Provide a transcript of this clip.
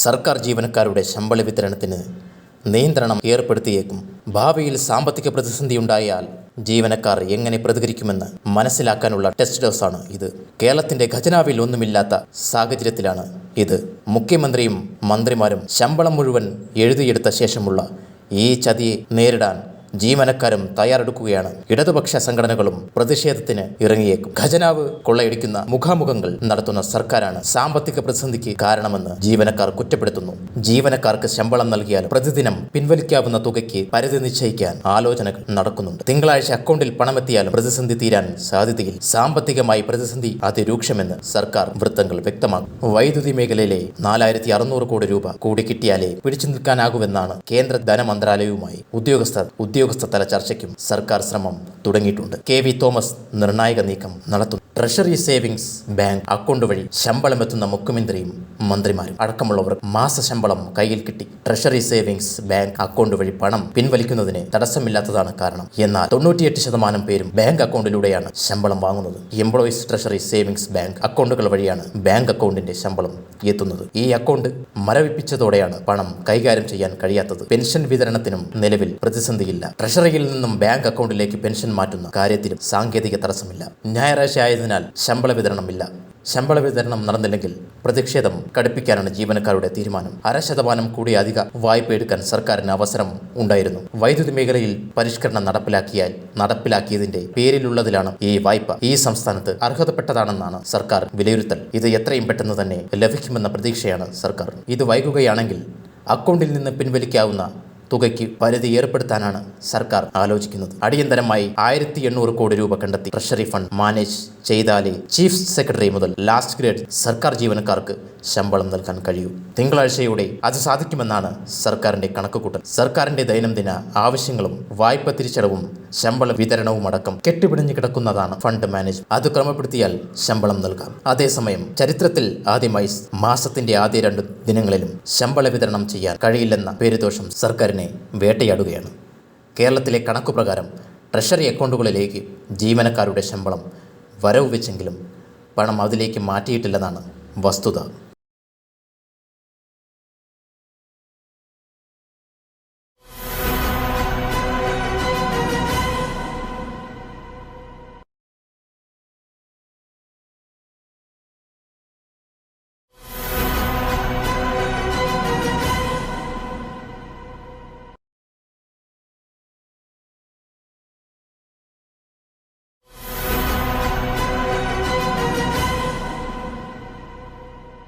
സർക്കാർ ജീവനക്കാരുടെ ശമ്പള വിതരണത്തിന് നിയന്ത്രണം ഏർപ്പെടുത്തിയേക്കും. ഭാവിയിൽ സാമ്പത്തിക പ്രതിസന്ധി ഉണ്ടായാൽ ജീവനക്കാർ എങ്ങനെ പ്രതികരിക്കുമെന്ന് മനസ്സിലാക്കാനുള്ള ടെസ്റ്റ് ഡോസാണ് ഇത്. കേരളത്തിന്റെ ഖജനാവിൽ ഒന്നുമില്ലാത്ത സാഹചര്യത്തിലാണ് ഇത്. മുഖ്യമന്ത്രിയും മന്ത്രിമാരും ശമ്പളം മുഴുവൻ എഴുതിയെടുത്ത ശേഷമുള്ള ഈ ചതിയെ നേരിടാൻ ജീവനക്കാരും തയ്യാറെടുക്കുകയാണ്. ഇടതുപക്ഷ സംഘടനകളും പ്രതിഷേധത്തിന് ഇറങ്ങിയേക്കും. ഖജനാവ് കൊള്ളയടിക്കുന്ന മുഖാമുഖങ്ങൾ നടത്തുന്ന സർക്കാരാണ് സാമ്പത്തിക പ്രതിസന്ധിക്ക് കാരണമെന്ന് ജീവനക്കാർ കുറ്റപ്പെടുത്തുന്നു. ജീവനക്കാർക്ക് ശമ്പളം നൽകിയാൽ പ്രതിദിനം പിൻവലിക്കാവുന്ന തുകയ്ക്ക് പരിധി നിശ്ചയിക്കാൻ ആലോചനകൾ നടക്കുന്നുണ്ട്. തിങ്കളാഴ്ച അക്കൗണ്ടിൽ പണമെത്തിയാലും പ്രതിസന്ധി തീരാൻ സാധ്യതയിൽ സാമ്പത്തികമായി പ്രതിസന്ധി അതിരൂക്ഷമെന്ന് സർക്കാർ വൃത്തങ്ങൾ വ്യക്തമാക്കും വൈദ്യുതി മേഖലയിലെ നാലായിരത്തി അറുന്നൂറ് കോടി രൂപ കൂടി കിട്ടിയാലേ പിടിച്ചു നിൽക്കാനാകുമെന്നാണ് കേന്ദ്ര ധനമന്ത്രാലയവുമായി ഉദ്യോഗസ്ഥർ ഉദ്യോഗസ്ഥ തല ചർച്ചയ്ക്കും സർക്കാർ ശ്രമം തുടങ്ങിയിട്ടുണ്ട്. കെ വി തോമസ് നിർണായക നീക്കം നടത്തുന്നു. ട്രഷറി സേവിങ്സ് ബാങ്ക് അക്കൗണ്ട് വഴി ശമ്പളം എത്തുന്ന മുഖ്യമന്ത്രിയും മന്ത്രിമാരും അടക്കമുള്ളവർ മാസ ശമ്പളം കയ്യിൽ കിട്ടി. ട്രഷറി സേവിങ്സ് ബാങ്ക് അക്കൗണ്ട് വഴി പണം പിൻവലിക്കുന്നതിന് തടസ്സമില്ലാത്തതാണ് കാരണം. എന്നാൽ തൊണ്ണൂറ്റിയെട്ട് ശതമാനം പേരും ബാങ്ക് അക്കൗണ്ടിലൂടെയാണ് ശമ്പളം വാങ്ങുന്നത്. എംപ്ലോയീസ് ട്രഷറി സേവിങ്സ് ബാങ്ക് അക്കൗണ്ടുകൾ വഴിയാണ് ബാങ്ക് അക്കൗണ്ടിന്റെ ശമ്പളം എത്തുന്നത്. ഈ അക്കൗണ്ട് മരവിപ്പിച്ചതോടെയാണ് പണം കൈകാര്യം ചെയ്യാൻ കഴിയാത്തത്. പെൻഷൻ വിതരണത്തിനും നിലവിൽ പ്രതിസന്ധിയില്ല. ട്രഷറിയിൽ നിന്നും ബാങ്ക് അക്കൗണ്ടിലേക്ക് പെൻഷൻ മാറ്റുന്ന കാര്യത്തിലും സാങ്കേതിക തടസ്സമില്ല. ഞായറാഴ്ച ആയതിനാൽ ശമ്പള വിതരണമില്ല. ശമ്പള വിതരണം നടന്നില്ലെങ്കിൽ പ്രതിഷേധം കടുപ്പിക്കാനാണ് ജീവനക്കാരുടെ തീരുമാനം. അര ശതമാനം കൂടി അധിക വായ്പ എടുക്കാൻ സർക്കാരിന് അവസരം ഉണ്ടായിരുന്നു. വൈദ്യുതി മേഖലയിൽ പരിഷ്കരണം നടപ്പിലാക്കിയാൽ നടപ്പിലാക്കിയതിന്റെ പേരിലുള്ളതിലാണ് ഈ വായ്പ. ഈ സംസ്ഥാനത്ത് അർഹതപ്പെട്ടതാണെന്നാണ് സർക്കാർ വിലയിരുത്തൽ. ഇത് എത്രയും പെട്ടെന്ന് തന്നെ ലഭിക്കുമെന്ന പ്രതീക്ഷയാണ് സർക്കാർ. ഇത് വൈകുകയാണെങ്കിൽ അക്കൗണ്ടിൽ നിന്ന് പിൻവലിക്കാവുന്ന തുകയ്ക്ക് പരിധി ഏർപ്പെടുത്താനാണ് സർക്കാർ ആലോചിക്കുന്നത്. അടിയന്തരമായി ആയിരത്തി കോടി രൂപ കണ്ടെത്തി ട്രഷറി ഫണ്ട് മാനേജ് ചെയ്താലേ ചീഫ് സെക്രട്ടറി മുതൽ ലാസ്റ്റ് ഗ്രേഡ് സർക്കാർ ജീവനക്കാർക്ക് ശമ്പളം നൽകാൻ കഴിയൂ. തിങ്കളാഴ്ചയോടെ അത് സാധിക്കുമെന്നാണ് സർക്കാരിന്റെ കണക്കുകൂട്ടൽ. സർക്കാരിന്റെ ദൈനംദിന ആവശ്യങ്ങളും വായ്പ തിരിച്ചടവും ശമ്പള വിതരണവും അടക്കം കെട്ടിപിടിഞ്ഞു കിടക്കുന്നതാണ് ഫണ്ട് മാനേജ് അത് ക്രമപ്പെടുത്തിയാൽ ശമ്പളം നൽകാം. അതേസമയം ചരിത്രത്തിൽ ആദ്യമായി മാസത്തിന്റെ ആദ്യ രണ്ട് ദിനങ്ങളിലും ശമ്പള വിതരണം ചെയ്യാൻ കഴിയില്ലെന്ന പേരുദോഷം സർക്കാരിനെ വേട്ടയാടുകയാണ്. കേരളത്തിലെ കണക്കുപ്രകാരം ട്രഷറി അക്കൗണ്ടുകളിലേക്ക് ജീവനക്കാരുടെ ശമ്പളം വരവ് വെച്ചെങ്കിലും പണം അതിലേക്ക് മാറ്റിയിട്ടില്ലെന്നാണ് വസ്തുത.